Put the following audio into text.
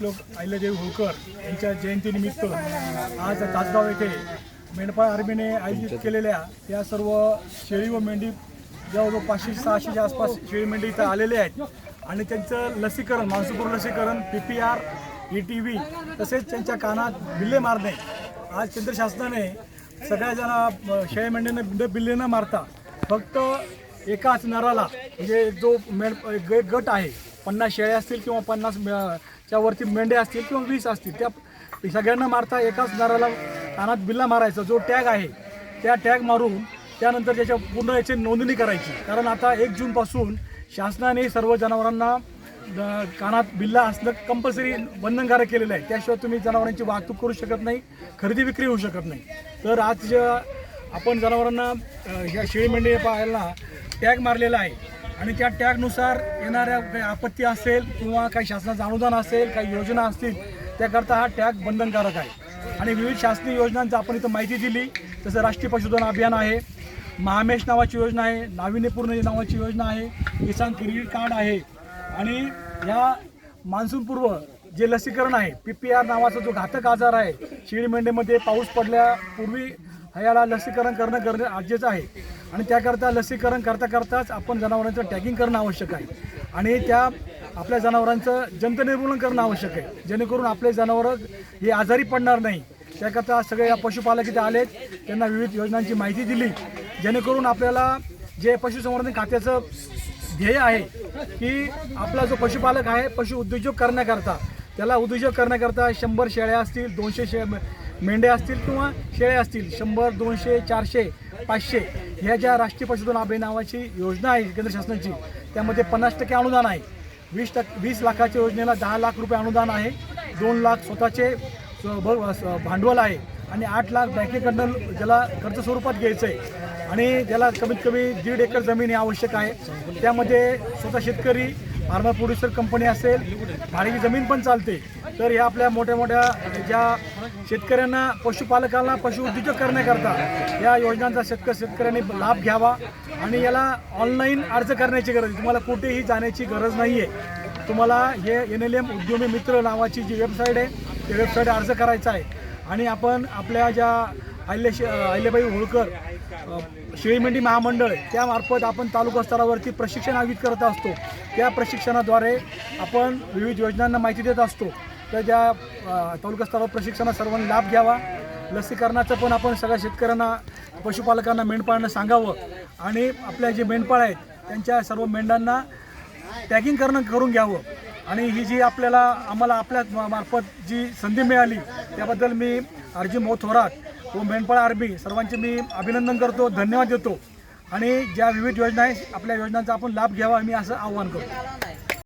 श्लोक अहिल्यादेवी होळकर यांच्या जयंतीनिमित्त आज तासगाव येथे मेंढपाळ आर्मीने आयोजित केलेल्या या सर्व शेळी व मेंढी जवळजवळ पाचशे सहाशेच्या आसपास शेळी मेंढी इथं आलेले आहेत. आणि त्यांचं लसीकरण मानसूपूर लसीकरण P P R E T V तसेच त्यांच्या कानात बिल्ले मारणे. आज केंद्र शासनाने सगळ्या जण शेळी मेंढ्यांना बिल्ले- बिल्ले न मारता फक्त एकाच नराला म्हणजे जो मेंढ गट आहे पन्नास शेळ्या असतील किंवा पन्नास च्या वरती मेंढ्या असतील किंवा वीस असतील त्या सगळ्यांना मारता एकाच नराला कानात बिल्ला मारायचा जो टॅग आहे त्या टॅग मारून त्यानंतर त्याच्या पूर्ण याची नोंदणी करायची. कारण आता एक जूनपासून शासनाने सर्व जनावरांना कानात बिल्ला असणं कंपल्सरी बंधनकारक केलेलं आहे. त्याशिवाय तुम्ही जनावरांची वाहतूक करू शकत नाही खरेदी विक्री होऊ शकत नाही. तर आज आपण जनावरांना ह्या शेळी मेंढी पाहायला टॅग मारलेला आहे. आणि त्या टॅगनुसार येणाऱ्या काही आपत्ती असेल किंवा काही शासनाचं अनुदान असेल काही योजना असतील त्याकरता हा टॅग बंधनकारक आहे. आणि विविध शासकीय योजनांची आपण इथं माहिती दिली. जसं राष्ट्रीय पशुधन अभियान आहे. महामेश नावाची योजना आहे. नाविन्यपूर्ण नावाची योजना आहे. किसान क्रेडिट कार्ड आहे. आणि या मान्सूनपूर्व जे लसीकरण आहे पी पी आर नावाचा जो घातक आजार आहे शेळी मेंढीमध्ये पाऊस पडल्यापूर्वी याला लसीकरण करणं करणं गरजेचं आहे. आणि त्याकरता लसीकरण करता करताच आपण जनावरांचं टॅगिंग करणं आवश्यक आहे. आणि त्या आपल्या जनावरांचं जंतनिर्मूलन करणं आवश्यक आहे. जेणेकरून आपले जनावरं हे आजारी पडणार नाही. त्याकरता सगळे या पशुपालक इथे आलेत. त्यांना विविध योजनांची माहिती दिली. जेणेकरून आपल्याला जे पशुसंवर्धन खात्याचं ध्येय आहे की आपला जो पशुपालक आहे पशु उद्योजक करण्याकरता त्याला उद्योजक करण्याकरता शंभर शेळ्या असतील दोनशे शे मेंढ्या असतील किंवा शेळ्या असतील शंभर दोनशे चारशे पाचशे ह्या ज्या राष्ट्रीय पशुधन अभय नावाची योजना आहे केंद्र शासनाची त्यामध्ये पन्नास टक्के अनुदान आहे. वीस टक्के वीस लाखाच्या योजनेला दहा लाख रुपये अनुदान आहे दोन लाख स्वतःचे भांडवल आहे आणि आठ लाख बँकेकडनं ज्याला कर्ज स्वरूपात घ्यायचं आहे आणि त्याला कमीत कमी दीड एकर जमीन ही आवश्यक आहे. त्यामध्ये स्वतः शेतकरी फार्मर प्रोड्युसर कंपनी असेल भाडीची जमीन पण चालते. तर ह्या आपल्या मोठ्या मोठ्या ज्या शेतकऱ्यांना पशुपालकांना पशुउद्योजक करण्याकरता या योजनांचा शेतकरी शेतकऱ्यांनी लाभ घ्यावा आणि याला ऑनलाईन अर्ज करण्याची गरज आहे. तुम्हाला कुठेही जाण्याची गरज नाही आहे तुम्हाला हे एन एल एम उद्योमी मित्र नावाची जी वेबसाईट आहे त्या वेबसाईट अर्ज करायचा आहे. आणि आपण आपल्या ज्या अहिल्या शे अहिल्याबाई होळकर शेळीमेंढी महामंडळ त्यामार्फत आपण तालुका स्तरावरती प्रशिक्षण आयोजित करत असतो. त्या प्रशिक्षणाद्वारे आपण विविध योजनांना माहिती देत असतो. तर त्या तालुकास्तरावर तालुका प्रशिक्षणात सर्वांनी लाभ घ्यावा. लसीकरणाचं पण आपण सगळ्या शेतकऱ्यांना पशुपालकांना मेंढपाळांना सांगावं. आणि आपल्या जे मेंढपाळ आहेत त्यांच्या सर्व मेंढ्यांना टॅगिंग करणं करून घ्यावं. आणि ही जी आपल्याला आम्हाला आपल्या मा- मार्फत जी संधी मिळाली त्याबद्दल मी अर्जी मोह थोरात व मेंढपाळ आर्मी सर्वांचे मी अभिनंदन करतो धन्यवाद देतो. आणि ज्या विविध योजना आहेत आपल्या योजनांचा आपण लाभ घ्यावा मी असं आव्हान करतो.